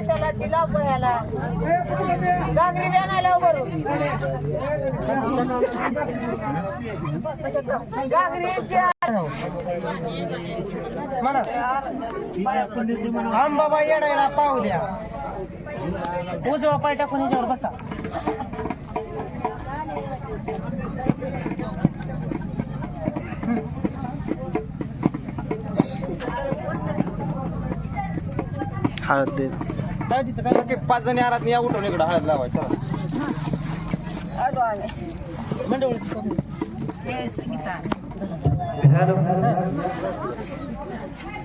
त्याला दिला पोह्याला गांगरी आणायला उभारून म्हणा आम बाबा येडायला पाहू द्या. उजवा पाय टाकून याच्यावर बसा. हळद दे. काय तिचं काय पाच जण आरात या उठवून इकडं हळद लावायचं. मंडळ हॅलो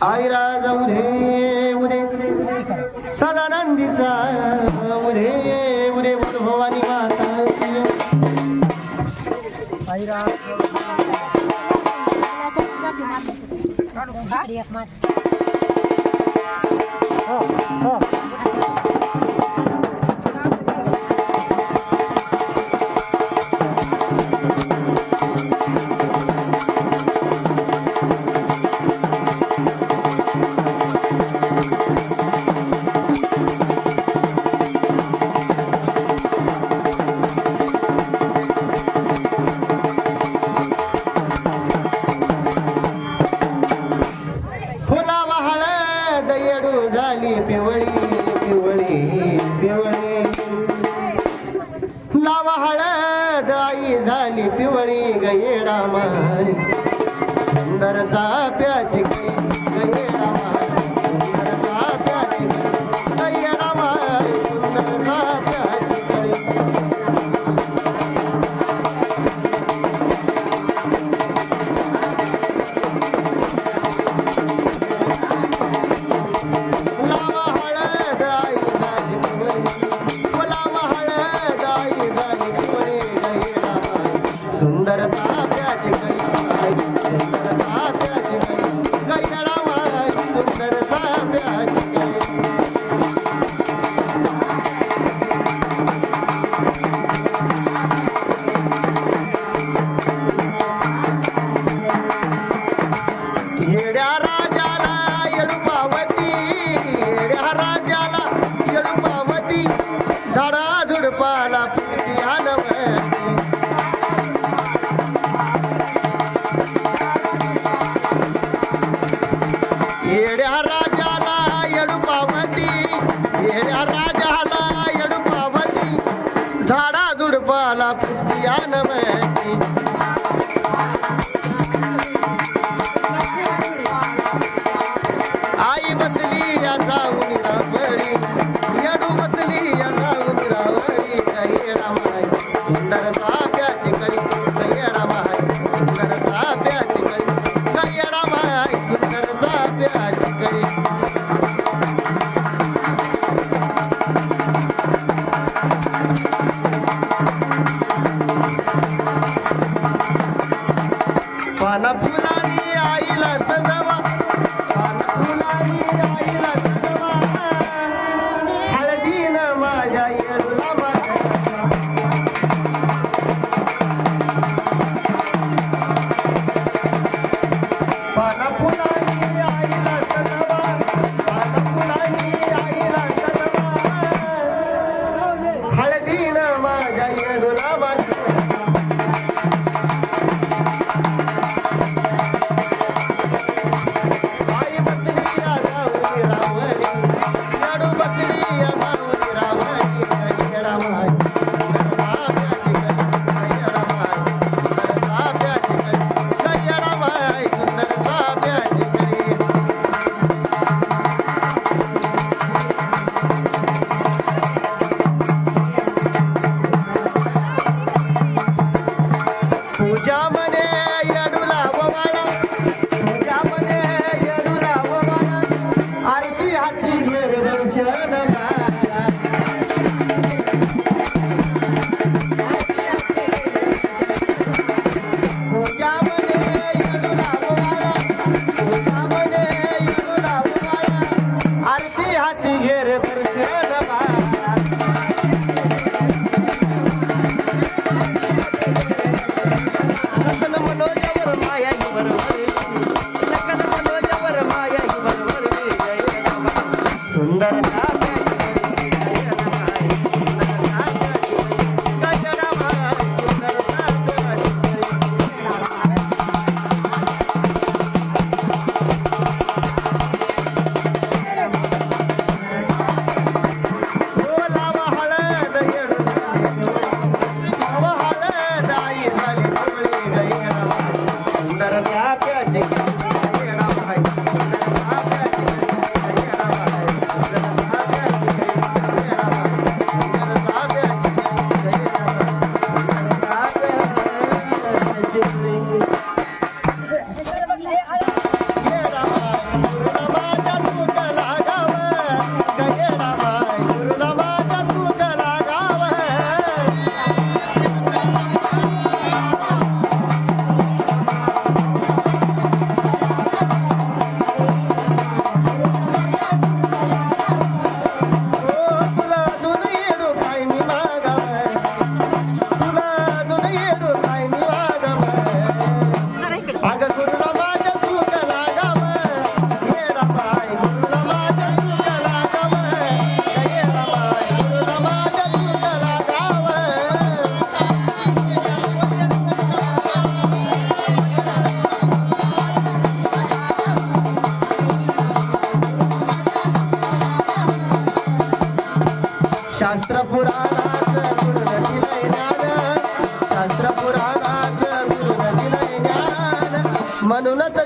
आईरा उदे सदानंदीचा उदे उदे बोल भवानी माता सुंदर चाफ्याची राजाला झाडा झुडपाला फुटियान म्हणूनच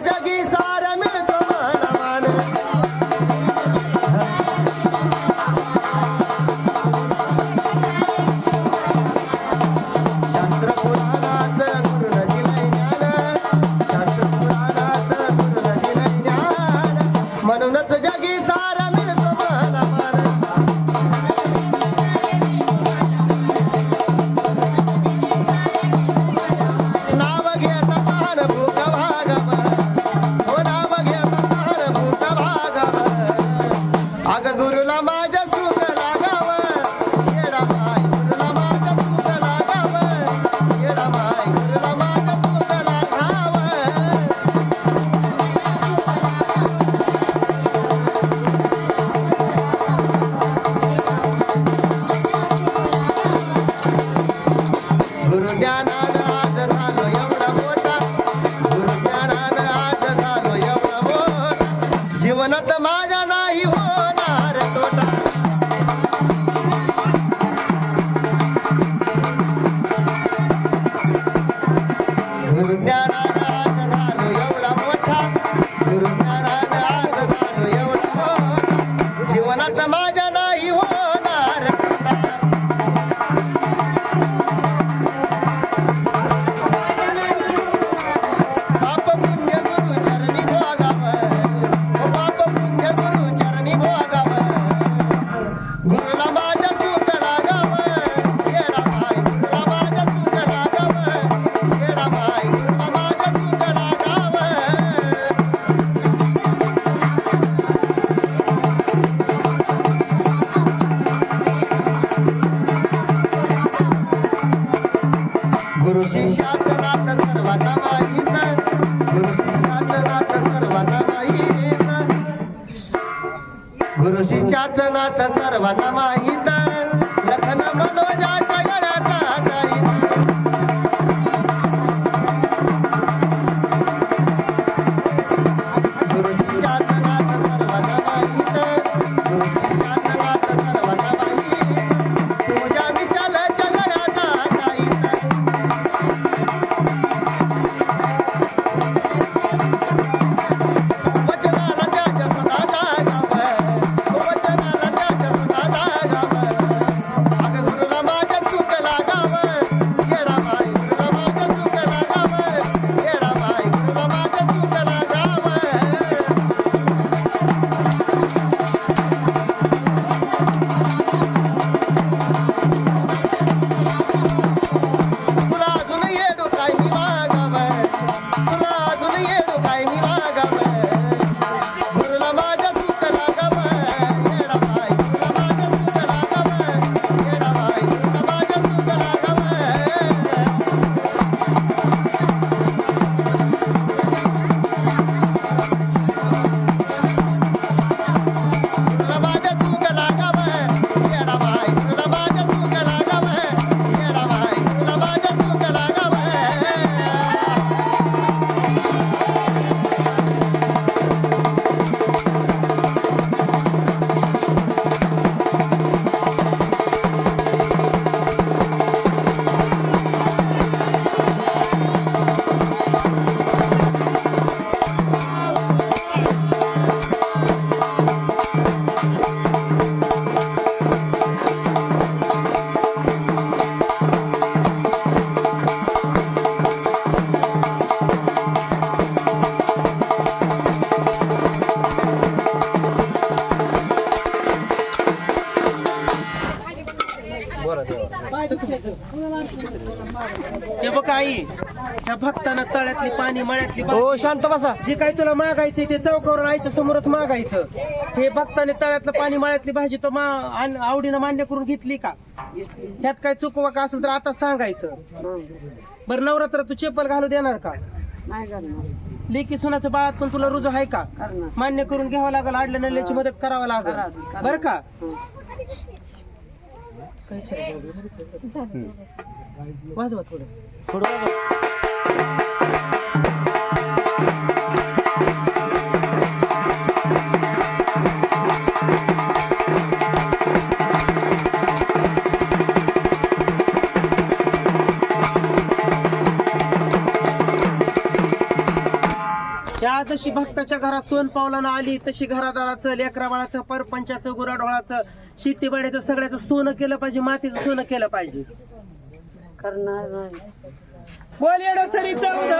Not the Anatama सर्वांना माहीत लखन मनोजाची नदीतली पाणी मळ्यातली हो शांत बसा. जे काही तुला मागायचं ते चौकावर आईच्या समोरच मागायचं. हे भक्ताने तळ्यातलं पाणी मळ्यातली भाजी तो मा आवडीनं मान्य करून घेतली का? ह्यात काय चुकवा का असेल तर आता सांगायचं. बरं नवरात्र तू चेपल घालू देणार का? लेकी सुनाचं बाळात पण तुला रुजू आहे का? मान्य करून घ्यावं लागेल आडल्या नल्ल्याची मदत करावं लागेल. बर का? वाजवा थोडं. थोडं त्या जशी भक्ताच्या घरात सोन पावलानं आली तशी घरादाराचं लेकराबाळाचं परपंचाचं गुराढोळाचं शेतीबाड्याचं सगळ्याचं सोनं केलं पाहिजे मातीचं सोनं केलं पाहिजे. करणार नाही. सरी चौदा.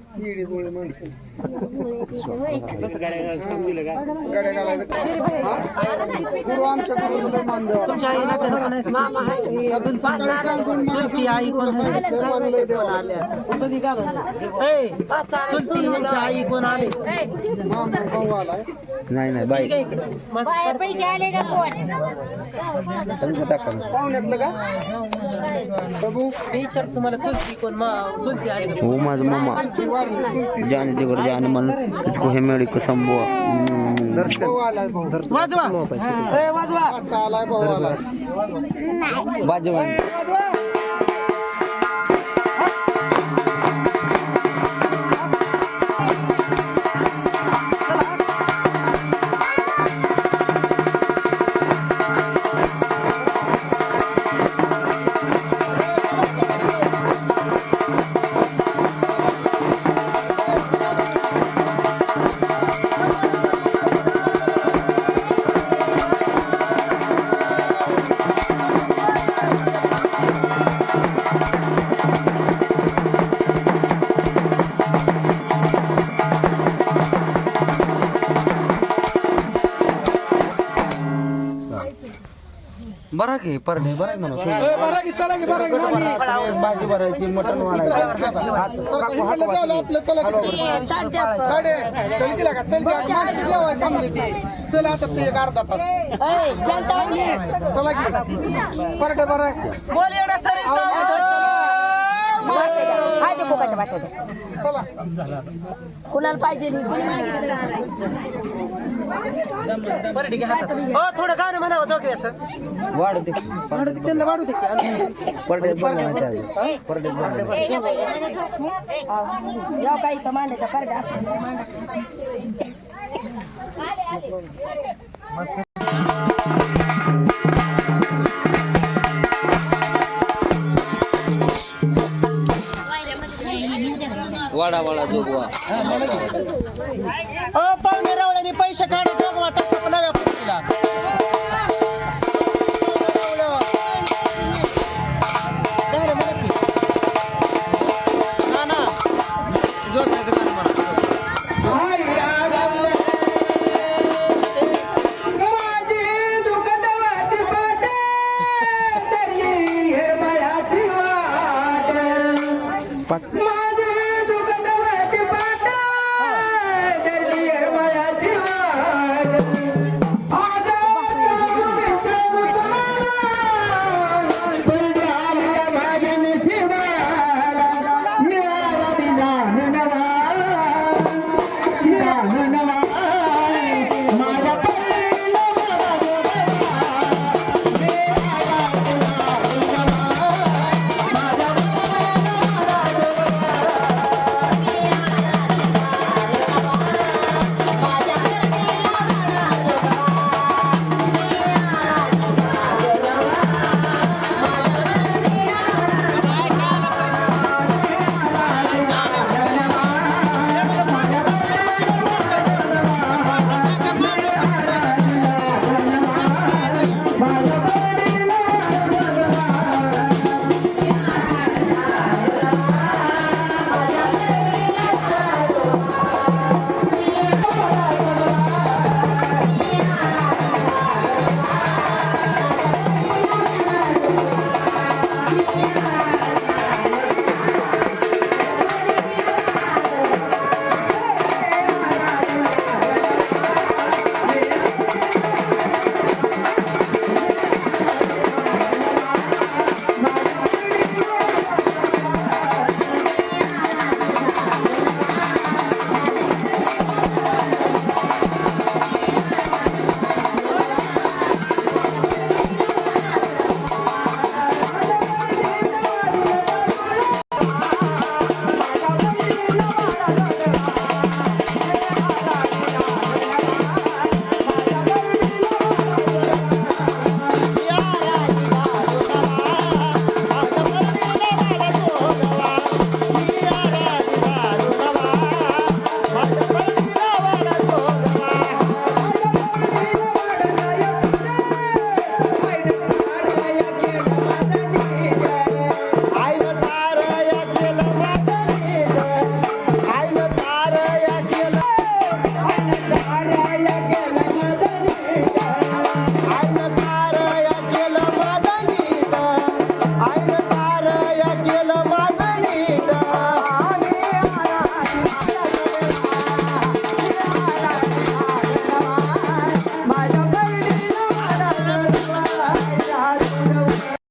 इडी गोळी माणसं गाड्या घालायचं? गुरु आमच्या गुरुला लय मान द्यावा तुमच्या आईला तर नाही. आपण सकाळी सांगून मला चुलती आई कोण? सांगितलं, आई आले? मामा भाऊ आलाय. नाही नाही बाई. पैसे आले का कोण? पाहुण्यातलं का? बघू. मी विचार तुम्हाला चुलती कोण मा चुलती आई का? हो माझा मामा. जाने जिगर जाने मन तुझको हे आलाय भाऊ वाजवा. ए, वाजवा. वाजवा. की परडे बरा म्हणून ए, बरं की चला की बरं की नानी भाजी भरायची मटण चला, इकडलं जाऊ आपलं चला की. साडे चल की लागा चल की आता माणसं जेवाय थांबली ती. चल आता ते एक अर्धा तास. चला की. परडे बरं बोल येडं सरी ते कोकाच्या बाटल्या चला कुणाला पाहिजे बरं ठीक आहे हातात. हो थोडं गाणं म्हणावं जोगव्याचं. वाढ दे. वाढू दे, त्यांना वाढू दे की. परडे बनवायचे परडे बनवायचे याव काही करड्या वाडा वाडा जोगवा. हो पाहुणे रावळ्याने पैसे काढे जोगवा टाका नव्या